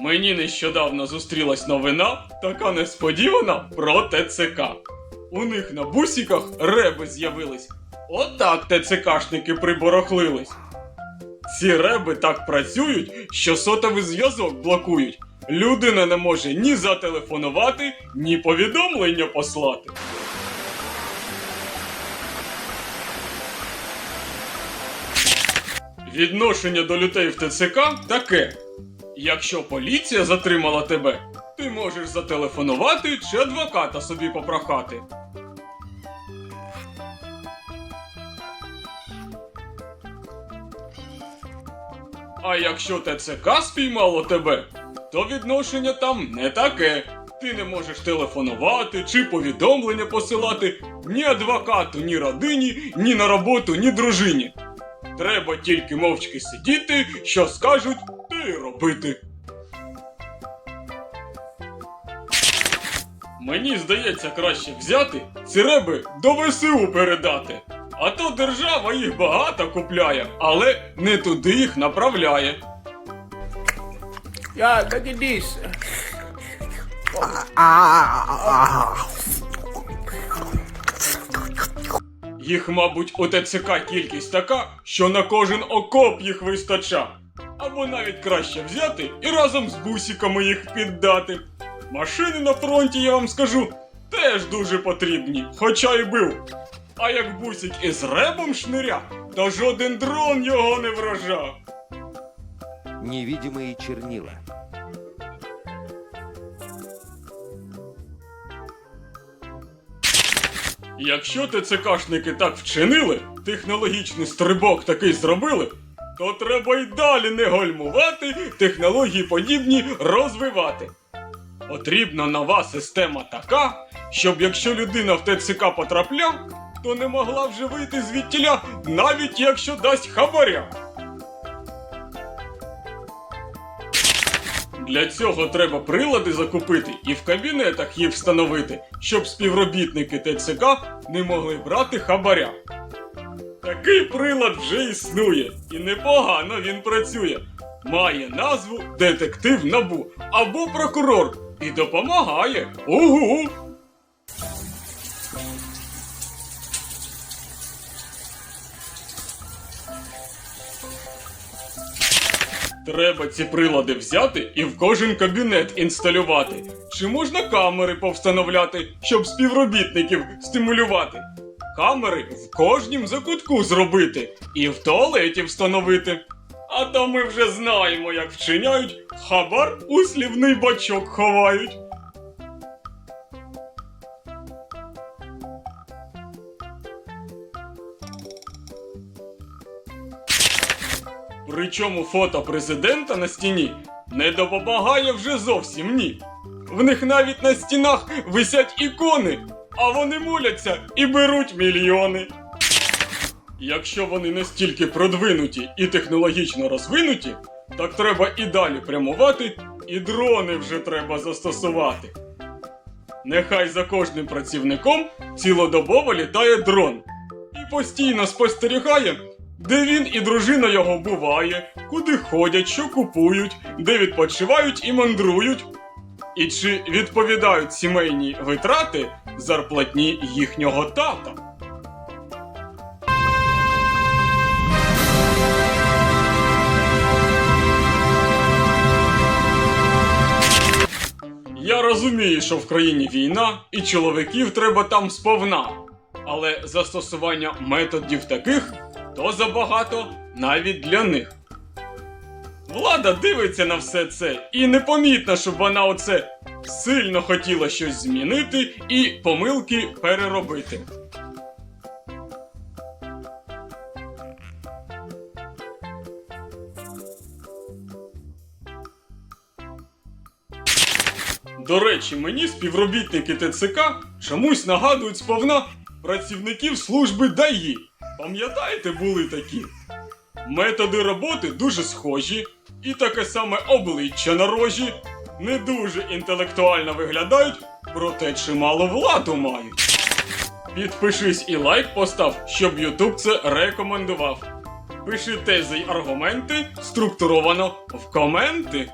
Мені нещодавно зустрілась новина, така несподівана про ТЦК. У них на бусиках реби з'явились. Отак ТЦКшники приборохлились. Ці реби так працюють, що сотовий зв'язок блокують. Людина не може ні зателефонувати, ні повідомлення послати. Відношення до людей в ТЦК таке. Якщо поліція затримала тебе, ти можеш зателефонувати чи адвоката собі попрохати. А якщо ТЦК спіймало тебе, то відношення там не таке. Ти не можеш телефонувати чи повідомлення посилати ні адвокату, ні родині, ні на роботу, ні дружині. Треба тільки мовчки сидіти, що скажуть, ти робити. Мені здається, краще взяти ці реби до ВСУ передати. А то держава їх багато купляє, але не туди їх направляє. At this. Їх, мабуть, у ТЦК кількість така, що на кожен окоп їх вистача. Або навіть краще взяти і разом з бусиками їх піддати. Машини на фронті, я вам скажу, теж дуже потрібні, хоча й бив. А як бусик із ребом шниря, то жоден дрон його не вражав. Невидимые чернила. Якщо ТЦКшники так вчинили, технологічний стрибок такий зробили, то треба й далі не гальмувати, технології подібні розвивати. Потрібна нова система така, щоб якщо людина в ТЦК потрапляв, то не могла вже вийти звідтіля, навіть якщо дасть хабаря. Для цього треба прилади закупити і в кабінетах їх встановити, щоб співробітники ТЦК не могли брати хабаря. Такий прилад вже існує, і непогано він працює. Має назву Детектив Набу або прокурор і допомагає. Угу! Треба ці прилади взяти і в кожен кабінет інсталювати. Чи можна камери повстановляти, щоб співробітників стимулювати? Камери в кожнім закутку зробити і в туалеті встановити. А то ми вже знаємо, як вчиняють, хабар у слівний бачок ховають. Причому фото президента на стіні не допомагає вже зовсім ні. В них навіть на стінах висять ікони, а вони моляться і беруть мільйони. Якщо вони настільки продвинуті і технологічно розвинуті, так треба і далі прямувати, і дрони вже треба застосувати. Нехай за кожним працівником цілодобово літає дрон і постійно спостерігає, де він і дружина його буває, куди ходять, що купують, де відпочивають і мандрують. І чи відповідають сімейні витрати зарплатні їхнього тата? Я розумію, що в країні війна і чоловіків треба там сповна. Але застосування методів таких то забагато навіть для них. Влада дивиться на все це і непомітно, щоб вона оце сильно хотіла щось змінити і помилки переробити. До речі, мені співробітники ТЦК чомусь нагадують сповна працівників служби ДАІ. Пам'ятаєте, були такі? Методи роботи дуже схожі, і таке саме обличчя на рожі. Не дуже інтелектуально виглядають, проте чимало владу мають. Підпишись і лайк постав, щоб Ютуб це рекомендував. Пиши тези й аргументи структуровано в коменти.